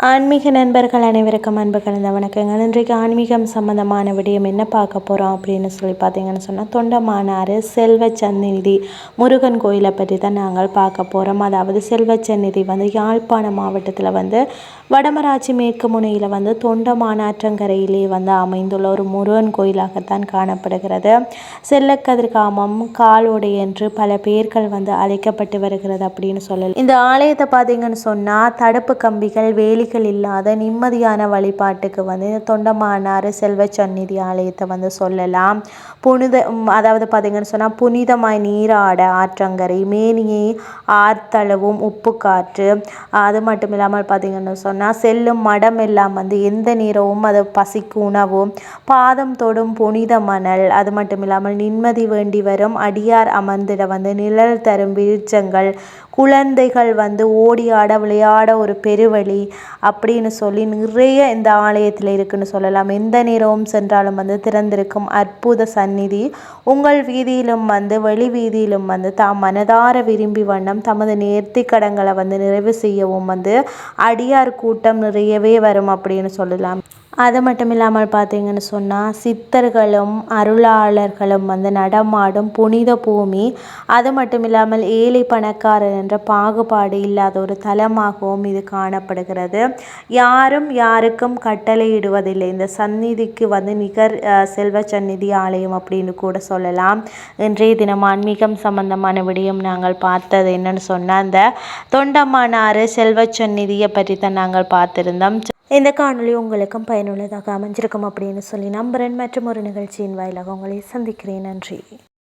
ஆன்மீக நண்பர்கள் அனைவருக்கும் அன்பு கலந்த வணக்கங்கள். இன்றைக்கு ஆன்மீகம் சம்மந்தமான விடயம் என்ன பார்க்க போகிறோம் அப்படின்னு சொல்லி பார்த்தீங்கன்னு சொன்னால் தொண்டமானார் செல்வச்சந்நிதி முருகன் கோயிலை பற்றி தான் நாங்கள் பார்க்க போகிறோம் அதாவது செல்வச்சந்நிதி வந்து யாழ்ப்பாண மாவட்டத்தில் வந்து வடமராட்சி மேற்கு முனையில் வந்து தொண்டமானாற்றங்கரையிலே வந்து அமைந்துள்ள ஒரு முருகன் கோயிலாகத்தான் காணப்படுகிறது. செல்லக்கதிர்காமம் காலோடை என்று பல பேர்கள் வந்து அழைக்கப்பட்டு வருகிறது அப்படின்னு சொல்லலாம். இந்த ஆலயத்தை பார்த்தீங்கன்னு சொன்னால் தடுப்பு கம்பிகள் வேலி வேலிகள் இல்லாத நிம்மதியான வழிபாட்டுக்கு வந்து தொண்டமானார் செல்வ சந்நிதி ஆலயத்தை வந்து சொல்லலாம். புனித அதாவது பார்த்திங்கன்னு சொன்னால் புனிதமாய் நீராட ஆற்றங்கரை மேனியை ஆர்த்தளவும் உப்பு காற்று அது மட்டும் இல்லாமல் பார்த்திங்கன்னு சொன்னால் செல்லும் மடம் எல்லாம் வந்து எந்த நீரவும் அது பசிக்கு உணவும். பாதம் தொடும் புனித மணல் அது மட்டும் இல்லாமல் நிம்மதி வேண்டி வரும் அடியார் அமர்ந்திட வந்து நிழல் தரும் வீழ்ச்சங்கள் குழந்தைகள் வந்து ஓடி ஆட விளையாட ஒரு பெருவழி அப்படின்னு சொல்லி நிறைய இந்த ஆலயத்தில் இருக்குன்னு சொல்லலாம். எந்த நேரமும் சென்றாலும் வந்து திறந்திருக்கும் அற்புத சந்நிதி. உங்கள் வீதியிலும் வந்து வெளி வீதியிலும் வந்து தாம் மனதார விரும்பி வண்ணம் தமது நேர்த்தி கடங்களை வந்து நிறைவு செய்யவும் வந்து அடியார் கூட்டம் நிறையவே வரும் அப்படின்னு சொல்லலாம். அது மட்டும் இல்லாமல் பார்த்தீங்கன்னு சொன்னால் சித்தர்களும் அருளாளர்களும் வந்து நடமாடும் புனித பூமி. அது மட்டும் இல்லாமல் ஏழை பணக்காரர் என்ற பாகுபாடு இல்லாத ஒரு தலமாகவும் இது காணப்படுகிறது. யாரும் யாருக்கும் கட்டளையிடுவதில்லை. இந்த சந்நிதிக்கு வந்து நிகர் செல்வ சந்நிதி ஆலயம் அப்படின்னு கூட சொல்லலாம். இன்றைய தினம் ஆன்மீகம் சம்பந்தமான விடயம் நாங்கள் பார்த்தது என்னன்னு சொன்னால் அந்த தொண்டமானாறு செல்வ சந்நிதியை பற்றி தான் நாங்கள் பார்த்துருந்தோம். இந்த காணொலி உங்களுக்கும் பயனுள்ளதாக அமைஞ்சிருக்கும் அப்படின்னு சொல்லி நம்புகிறேன் மற்றும் ஒரு நிகழ்ச்சியின் வாயிலாக உங்களை சந்திக்கிறேன். நன்றி.